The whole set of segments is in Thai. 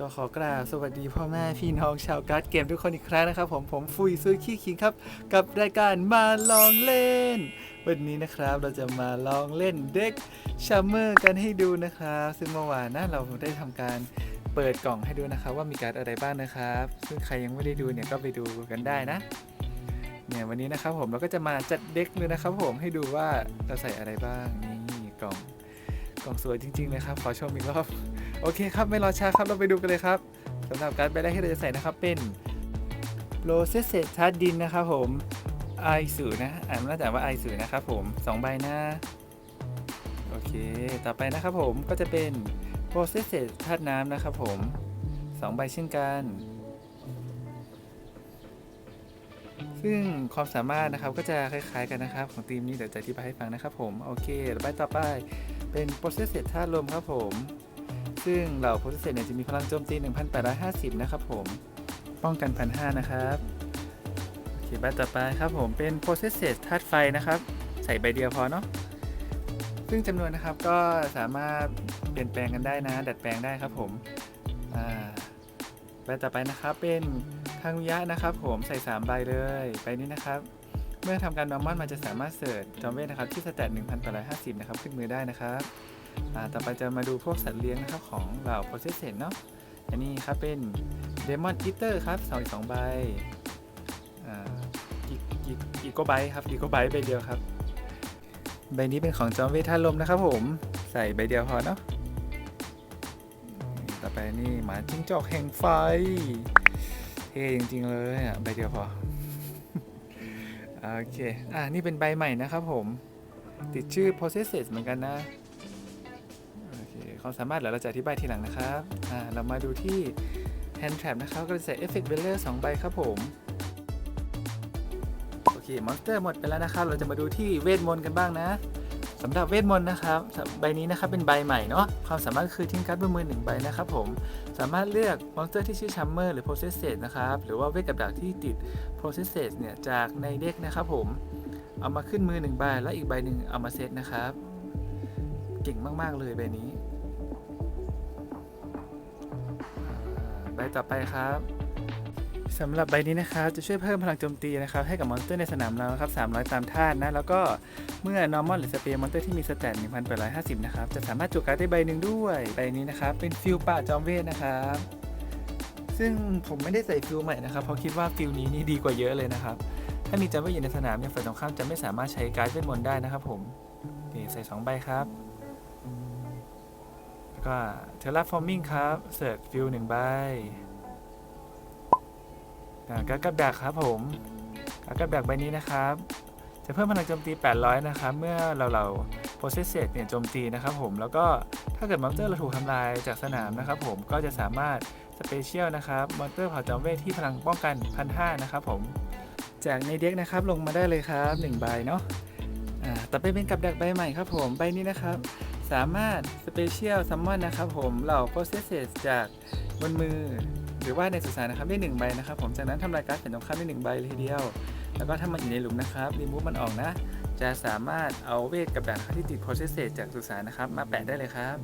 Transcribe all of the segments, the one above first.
ก็ขอกราบสวัสดีพ่อแม่พี่น้องชาวการ์ดเกมทุกคนอีกครั้งนะครับ ผมผมฟุยซุยขี้คิงครับ กับรายการมาลองเล่น วันนี้นะครับเราจะมาลองเล่นเด็กชัมเมอร์กันให้ดูนะครับซึ่งเมื่อวานนะเราได้ทำการเปิดกล่องให้ดูนะครับ ว่ามีการ์ดอะไรบ้างนะครับ ซึ่งใครยังไม่ได้ดูเนี่ยก็ไปดูกันได้นะเนี่ยวันนี้นะครับผมเราก็จะมาจัดเด็กเลยนะครับ ผมให้ดูว่าเราใส่อะไรบ้างนี่กล่องกล่องสวยจริงๆเลยครับขอชมอีกรอบ โอเคครับไม่รอช้าครับเราไปดูกันเลยครับสำหรับการดใบแรกที่เราจะใส่นะครับเป็นโรเซเซทัดดินนะครับผมไอสูนะอ่านน่าจะว่าไอสูนะครับผมสองใบนะโอเค ต่อไปนะครับผมก็จะเป็นโรเซเซธาตุน้ำนะครับผมสองใบเช่นกัน ซึ่งความสามารถนะครับก็จะคล้ายๆกันนะครับ ของทีมนี้เดี๋ยวจะอธิบายให้ฟังนะครับผม โอเคใบต่อไปเป็นโปรเซสเซธาตุลมครับผม ซึ่งเหล่าโปรเซสเนี่ยจะมีพลังโจมตี 1,850 นะครับผม ป้องกัน 1,500 นะครับ โอเค ใบต่อไปครับผม เป็นโปรเซสเซธาตุไฟนะครับ ใส่ใบเดียวพอเนาะ ซึ่งจำนวนนะครับก็สามารถเปลี่ยนแปลงกันได้นะ ดัดแปลงได้ครับผม อ่า ใบต่อไปนะครับ เป็นคังยะนะครับผมใส่ 3 ใบเลย ใบนี้นะครับเมื่อทำการนอร์มอนมันจะสามารถเสิร์ชจอมเวทนะครับที่สแตท1,850 นะครับ ขึ้นมือได้นะครับ ต่อไปจะมาดูพวกสัตว์เลี้ยงนะครับของเหล่าโปรเซสเซนเนาะอันนี้ครับเป็นเดมอนอีเตอร์ครับสองอีกสองใบอีกอีกอีกโกไบครับอีกโกไบใบเดียวครับ ใบนี้เป็นของจอมเวทท่าลมนะครับผมใส่ใบเดียวพอเนาะต่อไปนี่หมาจิ้งจอกแห่งไฟเท่จริงๆเลยอะใบเดียวพอโอเค อ่านี่เป็นใบใหม่นะครับผม ติดชื่อ possesses เหมือนกันนะ ความสามารถเดี๋ยวเราจะอธิบายทีหลังนะครับอ่าเรามาดูที่ hand trap นะครับก็จะใส่ effect bearer 2ใบครับผมโอเคมอนสเตอร์หมดไปแล้วนะครับ เราจะมาดูที่เวทมนต์กันบ้างนะสำหรับเวทมนต์นะครับใบนี้นะครับเป็นใบใหม่เนาะความสามารถคือทิ้งการ์ดบนมือหนึ่งใบนะครับผมสามารถเลือกมอนสเตอร์ที่ชื่อชัมเมอร์หรือ possesses นะครับหรือว่าเวทกับดักที่ติด processes เนี่ยจากในเด็กนะครับผมเอามาขึ้นมือหนึ่งใบแล้วอีกใบหนึ่งเอามาเซตนะครับ เก่งมากๆเลยใบนี้ ใบต่อไปครับสำหรับใบนี้นะครับจะช่วยเพิ่มพลังโจมตีนะครับให้กับมอนสเตอร์ในสนามเราครับ 300 ตามธาตุนะ แล้วก็เมื่อ normal หรือ spear มอนสเตอร์ที่มีสแตท1850 นะครับ จะสามารถจุการ์ดได้ใบหนึ่งด้วย ใบนี้นะครับ เป็นฟิลป่าจอมเวทนะครับ ซึ่งผมไม่ได้ใส่ฟิลใหม่นะครับ เพราะคิดว่าฟิลนี้นี่ดีกว่าเยอะเลยนะครับ ถ้ามีจำไว้อยู่ในสนามเนี่ยฝ่ายตรงข้ามจะไม่สามารถใช้การ์ดเวทมนต์ได้นะครับผมโอเคใส่2ใบครับ ก็เทเลฟอร์มิงครับเสิร์ชฟิลหนึ่งใบอ่ากร์ดกับดักครับผมการ์ดกับดักใบนี้นะครับ จะเพิ่มพลังโจมตี 800 นะครับ เมื่อเราเราโปรเซสเซตเนี่ยโจมตีนะครับผม แล้วก็ถ้าเกิดมอนสเตอร์เราถูกทำลายจากสนามนะครับผม ก็จะสามารถสเปเชียลนะครับ มอนสเตอร์เผาจอมเวทที่พลังป้องกัน 1,500 นะครับผม จากในเด็กนะครับลงมาได้เลยครับ1ใบเนาะอ่าต่อไปเป็นกับดักใบใหม่ครับผม ใบนี้นะครับ สามารถสเปเชียลซัมมอนนะครับผมเหล่า processes จากบนมือ หรือว่าในสุสานนะครับได้1ใบนะครับผมจากนั้นทำลายการ์ดเป็นตรงข้ามได้1ใบเลยทีเดียว แล้วก็ถ้ามันอยู่ในหลุมนะครับรีมูฟมันออกนะ จะสามารถเอาเวทกับดักนะครับที่ติด processes จากสุสานนะครับ มาแปะได้เลยครับ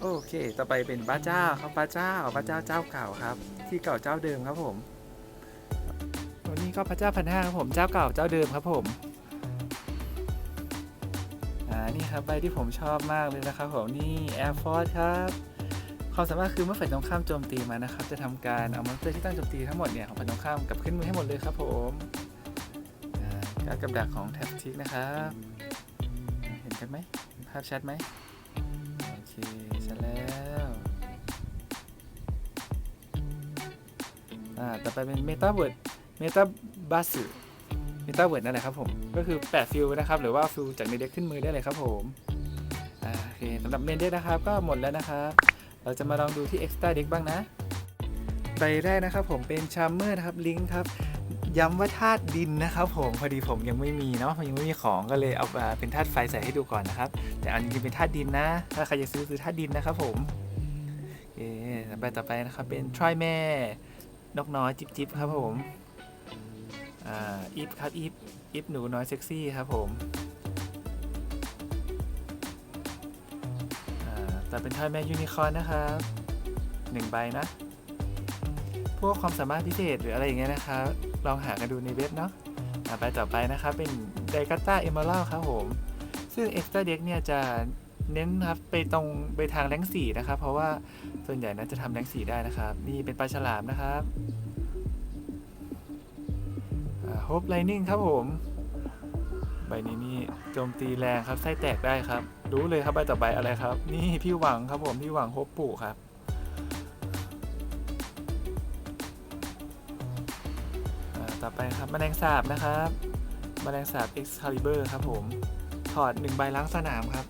โอเค ต่อไปเป็นบ้าเจ้าครับบ้าเจ้าบ้าเจ้าเจ้าเก่าครับ ที่เก่าเจ้าเดิมครับผมตัวนี้ก็พระเจ้าพันห้าครับผมเจ้าเก่าเจ้าเดิมครับผม นี่ครับใบที่ผมชอบมากเลยนะครับผมนี่ Air Force ครับความสามารถคือเมื่อฝ่ายตรงข้ามโจมตีมานะครับ จะทำการเอามอนสเตอร์ที่ตั้งโจมตีทั้งหมดเนี่ยของฝ่ายตรงข้ามกลับขึ้นมือให้หมดเลยครับผมการกับดักของแท็บทิกนะครับ เห็นกันไหมภาพชัดไหมโอเคชัดแล้วอ่าต่อไปเป็นเมตาเวิร์ดเมตาบัส เมตาเวิร์ดนั่นแหละครับผม ก็คือแปะฟิลนะครับ หรือว่าฟิลจากในเด็กขึ้นมือได้เลยครับผมโอเคสำหรับเมนเด็กนะครับ ก็หมดแล้วนะครับ เราจะมาลองดูที่ Extra Deck บ้างนะใบแรกนะครับผมเป็นชาร์เมอร์นะครับลิงครับย้ำว่าธาตุดินนะครับผมพอดีผมยังไม่มีเนาะยังไม่มีของก็เลยเอามาเป็นธาตุไฟใส่ให้ดูก่อนนะครับ แต่อันนี้เป็นธาตุดินนะ ถ้าใครจะซื้อซื้อธาตุดินนะครับผมโอเคใบต่อไปนะครับเป็นทรอยแม่นกน้อยจิบจิบครับผม อ่าอีฟครับอีฟอีฟหนูน้อยเซ็กซี่ครับผมแต่เป็นทอยแมนยูนิคอร์นนะครับ1ใบนะ พวกความสามารถพิเศษหรืออะไรอย่างเงี้ยนะครับ ลองหากันดูในเว็บเนาะอะใบต่อไปนะครับ เป็นไดกาต้าเอม r ร l ครับผม ซึ่ง Extra Deck เด็กเนี่ยจะเน้นครับไปตรงไปทางแรงสีนะครับ เพราะว่าส่วนใหญ่นะจะทำแรงสีได้นะครับ นี่เป็นปลาฉลามนะครับ ฮปไลนิ่งครับผม ใบนี้นี่โจมตีแรงครับไส้แตกได้ครับ รู้เลยครับใบต่อไปอะไรครับ นี่พี่หวังครับผมพี่หวังโฮปปู่ครับต่อไปครับแมลงสาบนะครับแมลงสาบ Excalibur ครับผม ถอดหนึ่งใบล้างสนามครับ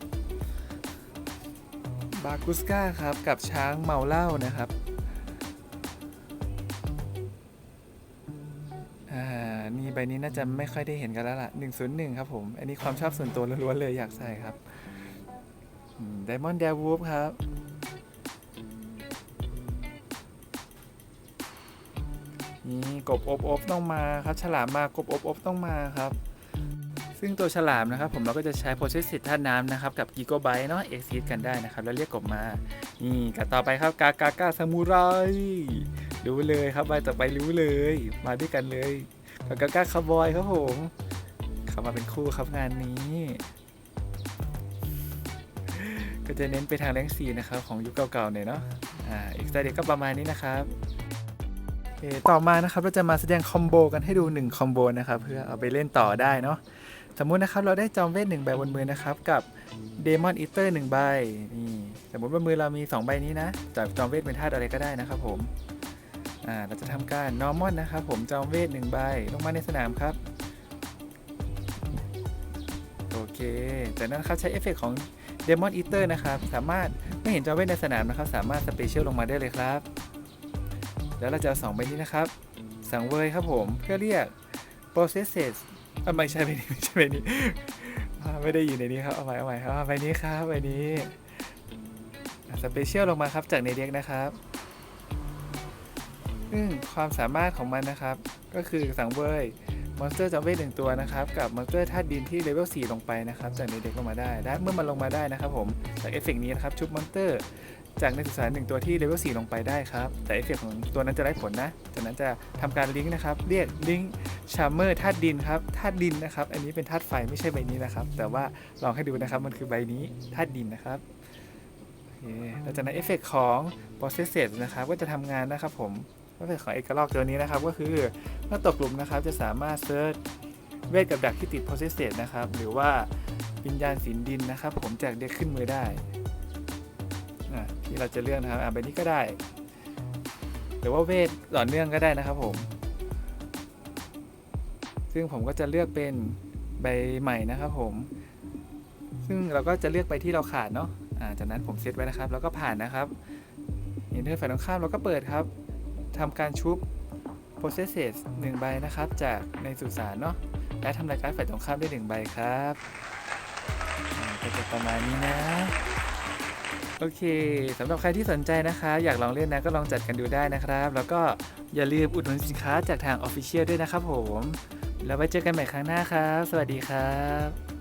บากุสกาครับ กับช้างเมาเหล้านะครับ นี่ใบนี้น่าจะไม่ค่อยได้เห็นกันแล้วล่ะ 101 ครับผม อันนี้ความชอบส่วนตัวล้วนๆเลยอยากใส่ครับไดมอนด์เดวูฟครับ นี่กบอบอบต้องมาครับ ฉลามมากบอบอบต้องมาครับ ซึ่งตัวฉลามนะครับ ผมเราก็จะใช้โปรเซสสิทธาตุน้ำนะครับ กับกิโกไบต์เนาะเอ็กซิสกันได้นะครับ แล้วเรียกกบมา นี่กับต่อไปครับกากากาซามูไรรู้เลยครับใบต่อไปรู้เลย มาด้วยกันเลย กากากาคาร์บอยครับผมเข้ามาเป็นคู่ครับงานนี้ ก็จะเน้นไปทางแรงสีนะครับ ของยุคเก่าๆหน่ยเนาะอ่าอีกสเตเดียก็ประมาณนี้นะครับต่อมานะครับเราจะมาแสดงคอมโบกันให้ดู1คอมโบนะครับเพื่อเอาไปเล่นต่อได้เนาะสมมุตินะครับเราได้จอมเวทหนึ่งใบบนมือนะครับกับเดมอนอีเตอร์หนึ่งใบนี่สมมุติว่ามือเรามี 2 ใบนี้นะจากจอมเวทเป็นธาตุอะไรก็ได้นะครับผม อ่าเราจะทำการ normal นะครับผมจอมเวทหนึ่งใบลงมาในสนามครับ โอเค จากนั้นครับใช้เอฟเฟกต์ของเดมอนอีเตอร์นะครับ สามารถไม่เห็นจอมเวทในสนามนะครับ สามารถสเปเชียลลงมาได้เลยครับ แล้วเราจะเอาสองใบนี้นะครับ สังเวยครับผมเพื่อเรียก processes อะไม่ใช่ใบนี้ไม่ใช่ใบนี้ไม่ได้อยู่ในนี้ครับเอาใหม่เอาใหม่ครับอ่าใบนี้ครับใบนี้สเปเชียลลงมาครับจากในเด็กนะครับ ซึ่งความสามารถของมันนะครับ ก็คือสังเวยมอนสเตอร์จอมเวทหนึ่งตัวนะครับ กับมอนสเตอร์ธาตุดินที่เลเวล4ลงไปนะครับจากในเด็กลงมาได้และเมื่อมันลงมาได้นะครับผมจากเอฟเฟกต์นี้นะครับชุบมอนสเตอร์จากในสุสานหนึ่งตัวที่เลเวล4ลงไปได้ครับ แต่เอฟเฟกต์ของตัวนั้นจะได้ผลนะ จากนั้นจะทำการลิงก์นะครับ เรียกลิงก์ชาร์เมอร์ธาตุดินครับธาตุดินนะครับ อันนี้เป็นธาตุไฟไม่ใช่ใบนี้นะครับ แต่ว่าลองให้ดูนะครับ มันคือใบนี้ธาตุดินนะครับโอเคแล้วจากนั้นเอฟเฟกต์ของ processes นะครับ ก็จะทำงานนะครับผม เอฟเฟกต์ของเอกลอกตัวนี้นะครับ ก็คือเมื่อตกหลุมนะครับจะสามารถเซิร์ชเวทกับดักที่ติด processes นะครับ หรือว่าวิญญาณสินดินนะครับ ผมจากเด็กขึ้นมือได้ที่เราจะเลือกนะครับอะใบนี้ก็ได้ หรือว่าเวทต่อเนื่องก็ได้นะครับผม ซึ่งผมก็จะเลือกเป็นใบใหม่นะครับผม ซึ่งเราก็จะเลือกไปที่เราขาดเนาะอ่าจากนั้นผมเซตไว้นะครับ แล้วก็ผ่านนะครับ เห็นเทอร์ฝ่ายตรงข้ามเราก็เปิดครับ ทำการชุบ processes 1ใบนะครับ จากในสุสานเนาะและทำรายการดฝ่ายตรงข้ามได้ 1 ใบครับก็จะประมาณนี้นะโอเคสำหรับใครที่สนใจนะคะ อยากลองเล่นนะก็ลองจัดกันดูได้นะครับ แล้วก็อย่าลืมอุดหนุนสินค้าจากทาง Official ด้วยนะครับผม แล้วไว้เจอกันใหม่ครั้งหน้าครับ สวัสดีครับ